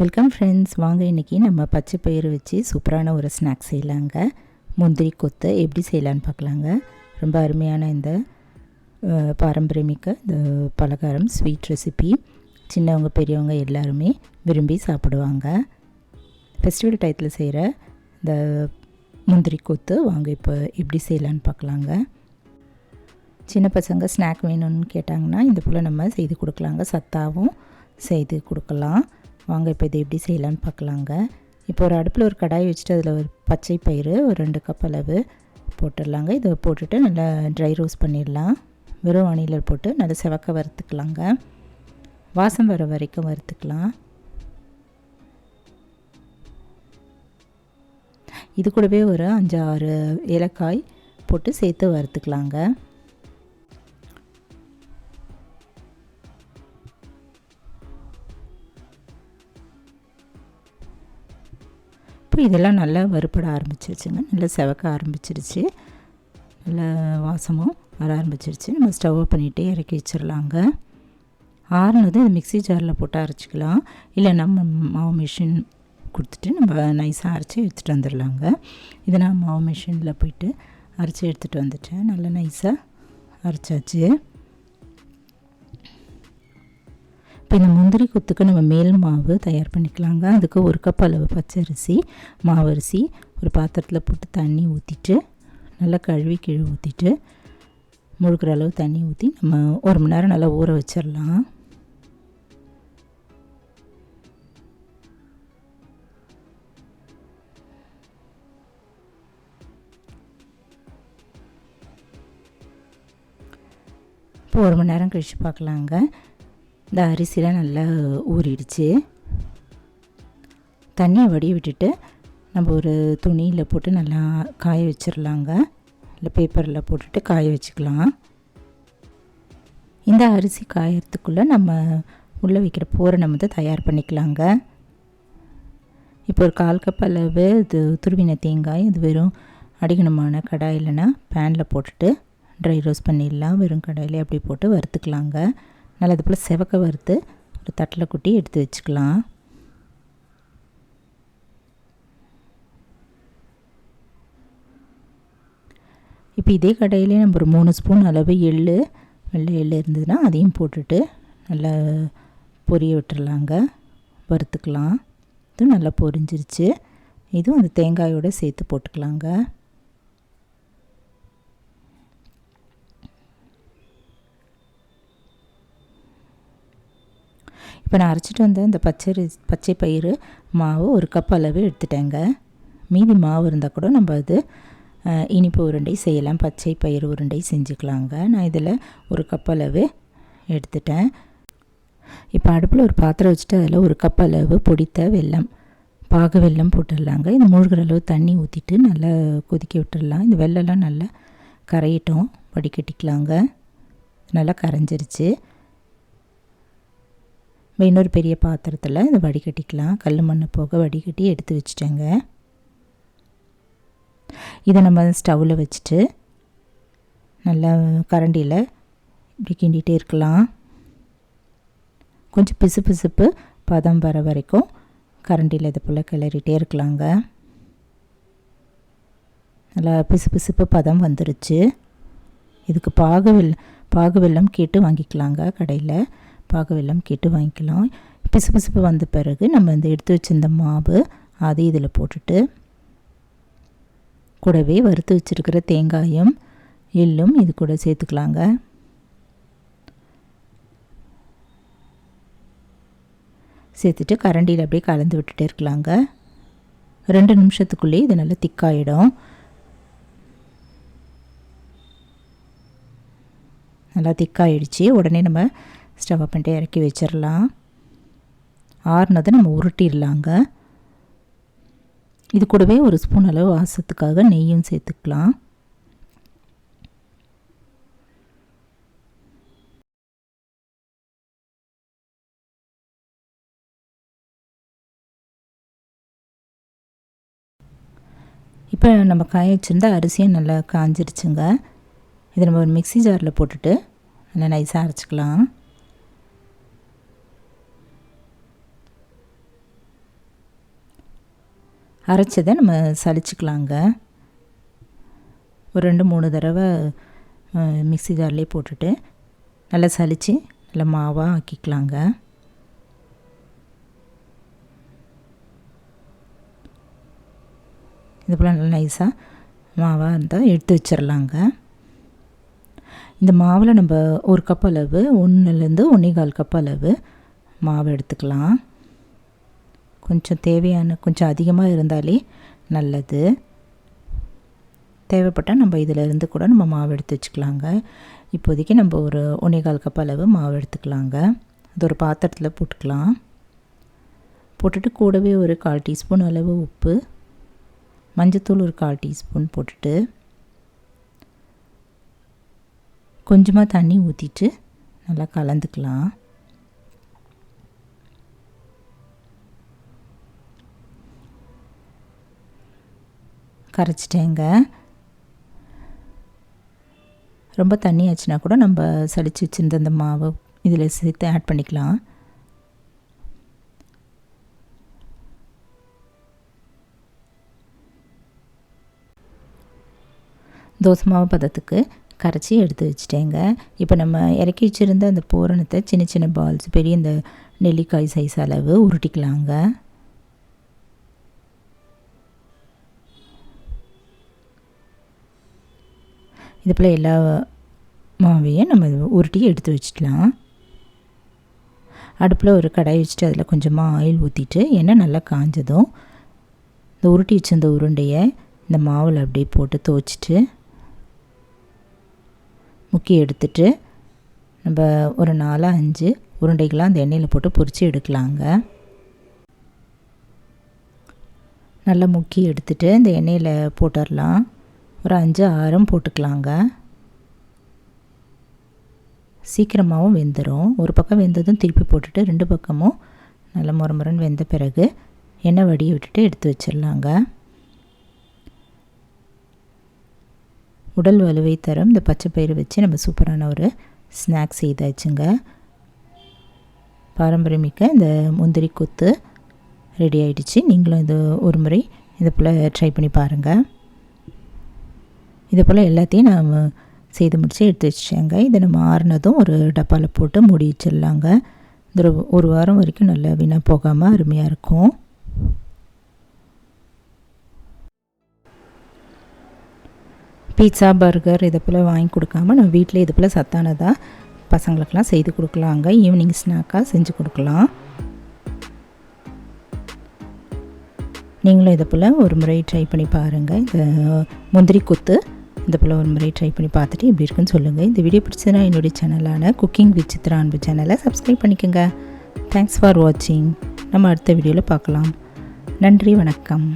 Welcome friends வாங்க இன்றைக்கி நம்ம பச்சை பயிறு வச்சு சூப்பரான ஒரு ஸ்நாக்ஸ் செய்யலாங்க. முந்திரி கொத்து எப்படி செய்யலான்னு பார்க்கலாங்க. ரொம்ப அருமையான இந்த பாரம்பரியமிக்க இந்த பலகாரம் ஸ்வீட் ரெசிபி சின்னவங்க பெரியவங்க எல்லாருமே விரும்பி சாப்பிடுவாங்க. ஃபெஸ்டிவல் டயத்தில் செய்கிற இந்த முந்திரி கொத்து வாங்க இப்போ எப்படி செய்யலான்னு பார்க்கலாங்க. சின்ன பசங்க ஸ்நாக் வேணும்னு கேட்டாங்கன்னா இந்த போல் நம்ம செய்து கொடுக்கலாங்க. சத்தாவும் செய்து கொடுக்கலாம். வாங்க இப்போ இதை எப்படி செய்யலான்னு பார்க்கலாங்க இப்போ ஒரு அடுப்பில் ஒரு கடாய் வச்சுட்டு அதில் ஒரு பச்சை பயிறு ஒரு ரெண்டு கப் அளவு போட்டுடலாங்க. இதை போட்டுட்டு நல்லா ட்ரை ரோஸ்ட் பண்ணிடலாம். வெறும் வானியில் போட்டு நல்லா செவக்க வறுத்துக்கலாங்க. வாசம் வர வரைக்கும் வறுத்துக்கலாம். இது கூடவே ஒரு அஞ்சு ஆறு ஏலக்காய் போட்டு சேர்த்து வறுத்துக்கலாங்க. இப்போ இதெல்லாம் நல்லா வறுபட ஆரம்பிச்சிருச்சுங்க. நல்லா செவக்க ஆரம்பிச்சிருச்சு. நல்லா வாசமும் வர ஆரம்பிச்சிருச்சு. நம்ம ஸ்டவ் பண்ணிகிட்டே இறக்கி வச்சிடலாங்க ஆறுனது இந்த மிக்ஸி ஜாரில் போட்டு அரைச்சிக்கலாம். இல்லை நம்ம மாவு மிஷின் கொடுத்துட்டு நம்ம நைஸாக அரைச்சி எடுத்துகிட்டு வந்துடலாங்க இதை நான் மாவு மிஷினில் போயிட்டு அரைச்சி எடுத்துகிட்டு வந்துட்டேன். நல்லா நைஸாக அரைச்சாச்சு. இப்போ இந்த முந்திரி கொத்துக்கு நம்ம மேல் மாவு தயார் பண்ணிக்கலாங்க. அதுக்கு ஒரு கப் அளவு பச்சரிசி மாவரிசி ஒரு பாத்திரத்தில் போட்டு தண்ணி ஊற்றிட்டு நல்லா கழுவி கீழே ஊற்றிட்டு முழுக்கிற அளவு தண்ணி ஊற்றி நம்ம ஒரு மணி நேரம் நல்லா ஊற வச்சிடலாம். இப்போ ஒரு மணி நேரம் கழித்து பார்க்கலாங்க. இந்த அரிசிலாம் நல்லா ஊறிடுச்சு. தண்ணியை வடிய விட்டுட்டு நம்ம ஒரு துணியில் போட்டு நல்லா காய வச்சிடலாங்க இல்லை பேப்பரில் போட்டுட்டு காய வச்சுக்கலாம். இந்த அரிசி காயறதுக்குள்ளே நம்ம உள்ளே வைக்கிற பூரணம் வந்து தயார் பண்ணிக்கலாங்க. இப்போ ஒரு கால் கப் அளவு இது துருவின தேங்காய் இது வெறும் அடிகனமான கடாய் இல்லைன்னா பேனில் போட்டுட்டு ட்ரை ரோஸ்ட் பண்ணிடலாம். வெறும் கடாயிலே அப்படி போட்டு வறுத்துக்கலாங்க. நல்லா போல் செவக்க வறுத்து ஒரு தட்டில் குட்டி எடுத்து வச்சுக்கலாம். இப்போ இதே கடையிலே நம்ம ஒரு மூணு ஸ்பூன் அளவு எள் வெள்ளை எள் இருந்ததுன்னா அதையும் போட்டுட்டு நல்லா பொரிய விட்டுறலாங்க. வறுத்துக்கலாம். இதுவும் நல்லா பொரிஞ்சிருச்சு. இதுவும் அந்த தேங்காயோடு சேர்த்து போட்டுக்கலாங்க. இப்போ நான் அரைச்சிட்டு வந்த இந்த பச்சை பச்சை பயிறு மாவு ஒரு கப் அளவு எடுத்துட்டேங்க. மீதி மாவு இருந்தால் கூட நம்ம அது இனிப்பு உருண்டை செய்யலாம். பச்சை பயிறு உருண்டை செஞ்சுக்கலாங்க. நான் இதில் ஒரு கப் அளவு எடுத்துட்டேன். இப்போ அடுப்பில் ஒரு பாத்திரம் வச்சுட்டு அதில் ஒரு கப் அளவு பொடித்த வெல்லம் பாகு வெல்லம் போட்டுடலாங்க. இந்த மூழ்கிற அளவு தண்ணி ஊற்றிட்டு நல்லா கொதிக்க விட்டுடலாம். இந்த வெள்ளம்லாம் நல்லா கரையிட்டோம் வடிகட்டிக்கலாங்க. நல்லா கரைஞ்சிருச்சு. இன்னொரு பெரிய பாத்திரத்தில் இதை வடிகட்டிக்கலாம். கல் மண் போக வடிகட்டி எடுத்து வச்சுட்டேங்க. இதை நம்ம ஸ்டவ்வில் வச்சுட்டு நல்லா கரண்டியில் இப்படி கிண்டிகிட்டே இருக்கலாம். கொஞ்சம் பிசு பிசுப்பு பதம் வர வரைக்கும் கரண்டியில் இது போல் கிளறிட்டே இருக்கலாங்க. நல்லா பிசு பிசுப்பு பதம் வந்துருச்சு. இதுக்கு பாகு வெல் பாகு வெல்லம் கேட்டு வாங்கிக்கலாங்க கடையில். பாகு கேட்டு வாங்கிக்கலாம். பிசுபிசுப்பு வந்த பிறகு நம்ம இந்த எடுத்து வச்சிருந்த மாவு அதை இதில் போட்டுட்டு கூடவே வறுத்து வச்சுருக்கிற தேங்காயும் எள்ளும் இது கூட சேர்த்துக்கலாங்க. சேர்த்துட்டு கரண்டியில் அப்படியே கலந்து விட்டுட்டே இருக்கலாங்க. ரெண்டு நிமிஷத்துக்குள்ளேயே இது நல்லா திக்காயிடும். நல்லா திக்காயிடுச்சு. உடனே நம்ம ஸ்டவ் பண்ணிட்டு இறக்கி வச்சிடலாம். ஆறுனதை நம்ம உருட்டிடலாங்க. இது கூடவே ஒரு ஸ்பூன் அளவு வாசத்துக்காக நெய்யும் சேர்த்துக்கலாம். இப்போ நம்ம காய வச்சுருந்த அரிசியும் நல்லா காஞ்சிருச்சுங்க. இதை நம்ம ஒரு மிக்ஸி ஜாரில் போட்டுட்டு நல்லா நைஸாக அரைச்சிக்கலாம். அரைச்சதை நம்ம சலிச்சுக்கலாங்க. ஒரு ரெண்டு மூணு தடவை மிக்ஸி ஜார்லேயே போட்டுட்டு நல்லா சலித்து நல்லா மாவாக ஆக்கிக்கலாங்க. இது போல் நல்லா நைஸாக மாவாக இருந்தால் எடுத்து வச்சிடலாங்க இந்த மாவில் நம்ம ஒரு கப் அளவு ஒன்றுலேருந்து ஒன்றே கால் கப் அளவு மாவு எடுத்துக்கலாம். கொஞ்சம் தேவையான கொஞ்சம் அதிகமாக இருந்தாலே நல்லது. தேவைப்பட்டால் நம்ம இதில் இருந்து கூட நம்ம மாவு எடுத்து வச்சுக்கலாங்க. இப்போதைக்கு நம்ம ஒரு ஒன்னேகால் கப் அளவு மாவு எடுத்துக்கலாங்க. அது ஒரு பாத்திரத்தில் போட்டுக்கலாம். போட்டுட்டு கூடவே ஒரு கால் டீஸ்பூன் அளவு உப்பு. மஞ்சத்தூள் ஒரு கால் டீஸ்பூன் போட்டுட்டு கொஞ்சமாக தண்ணி ஊற்றிட்டு நல்லா கலந்துக்கலாம். கரைச்சிட்டேங்க. ரொம்ப தண்ணி ஆச்சுன்னா கூட நம்ம சளிச்சு வச்சுருந்த அந்த மாவு இதில் சேர்த்து ஆட் பண்ணிக்கலாம். தோசை மாவு பதத்துக்கு கரைச்சி எடுத்து வச்சுட்டேங்க. இப்போ நம்ம இறக்கி வச்சுருந்த அந்த பூரணத்தை சின்ன சின்ன பால்ஸ் பெரிய இந்த நெல்லிக்காய் சைஸ் அளவு உருட்டிக்கலாங்க. இது போல் எல்லா மாவையும் நம்ம உருட்டி எடுத்து வச்சுக்கலாம். அடுப்பில் ஒரு கடாய் வச்சுட்டு அதில் கொஞ்சமாக ஆயில் ஊற்றிட்டு எண்ணெய் நல்லா காஞ்சதும் இந்த உருட்டி வச்சிருந்த உருண்டையை இந்த மாவில் அப்படியே போட்டு துவச்சிட்டு முக்கி எடுத்துட்டு நம்ம ஒரு நாலு அஞ்சு உருண்டைகளாக அந்த எண்ணெயில் போட்டு பொரித்து எடுக்கலாங்க. நல்லா முக்கி எடுத்துட்டு இந்த எண்ணெயில் போட்டுடலாம் ஒரு அஞ்சு ஆரம் போட்டுக்கலாங்க. சீக்கிரமாகவும் வெந்துடும் ஒரு பக்கம் வெந்ததும் திருப்பி போட்டுட்டு ரெண்டு பக்கமும் நல்லா முறை வெந்த பிறகு எண்ணெய் வடியை விட்டுட்டு எடுத்து வச்சிடலாங்க. உடல் வலுவை தரும். இந்த பச்சை பயிறு வச்சு நம்ம சூப்பரான ஒரு ஸ்நாக்ஸ் செய்தாச்சுங்க. பாரம்பரியமிக்க இந்த முந்திரி கொத்து ரெடி ஆகிடுச்சு நீங்களும் இது ஒரு முறை இதை போல் ட்ரை பண்ணி பாருங்கள் இதை போல் எல்லாத்தையும் நாம் செய்து முடித்து எடுத்து வச்சுங்க இதை நம்ம ஆறுனதும் ஒரு டப்பாவில் போட்டு மூடி வச்சிடலாங்க. இந்த ஒரு வாரம் வரைக்கும் நல்லா வீணாக போகாமல் அருமையாக இருக்கும். பீட்சா பர்கர் இதை போல் வாங்கி கொடுக்காம நம்ம வீட்டில் இது போல் சத்தானதாக பசங்களுக்கெல்லாம் செய்து கொடுக்கலாங்க. ஈவினிங் ஸ்நாக்காக செஞ்சு கொடுக்கலாம். நீங்களும் இதை போல் ஒரு முறை ட்ரை பண்ணி பாருங்கள் இந்த முந்திரி கொத்து இந்த போல் ஒரு முறை ட்ரை பண்ணி பார்த்துட்டு எப்படி இருக்குன்னு சொல்லுங்கள் இந்த வீடியோ பிடிச்சதுன்னா என்னுடைய சேனலான குக்கிங் வித் சித்ரா அன்பு சேனலை சப்ஸ்கிரைப் பண்ணிக்கோங்க. தேங்க்ஸ் ஃபார் வாட்சிங் நம்ம அடுத்த வீடியோவில் பார்க்கலாம். நன்றி வணக்கம்.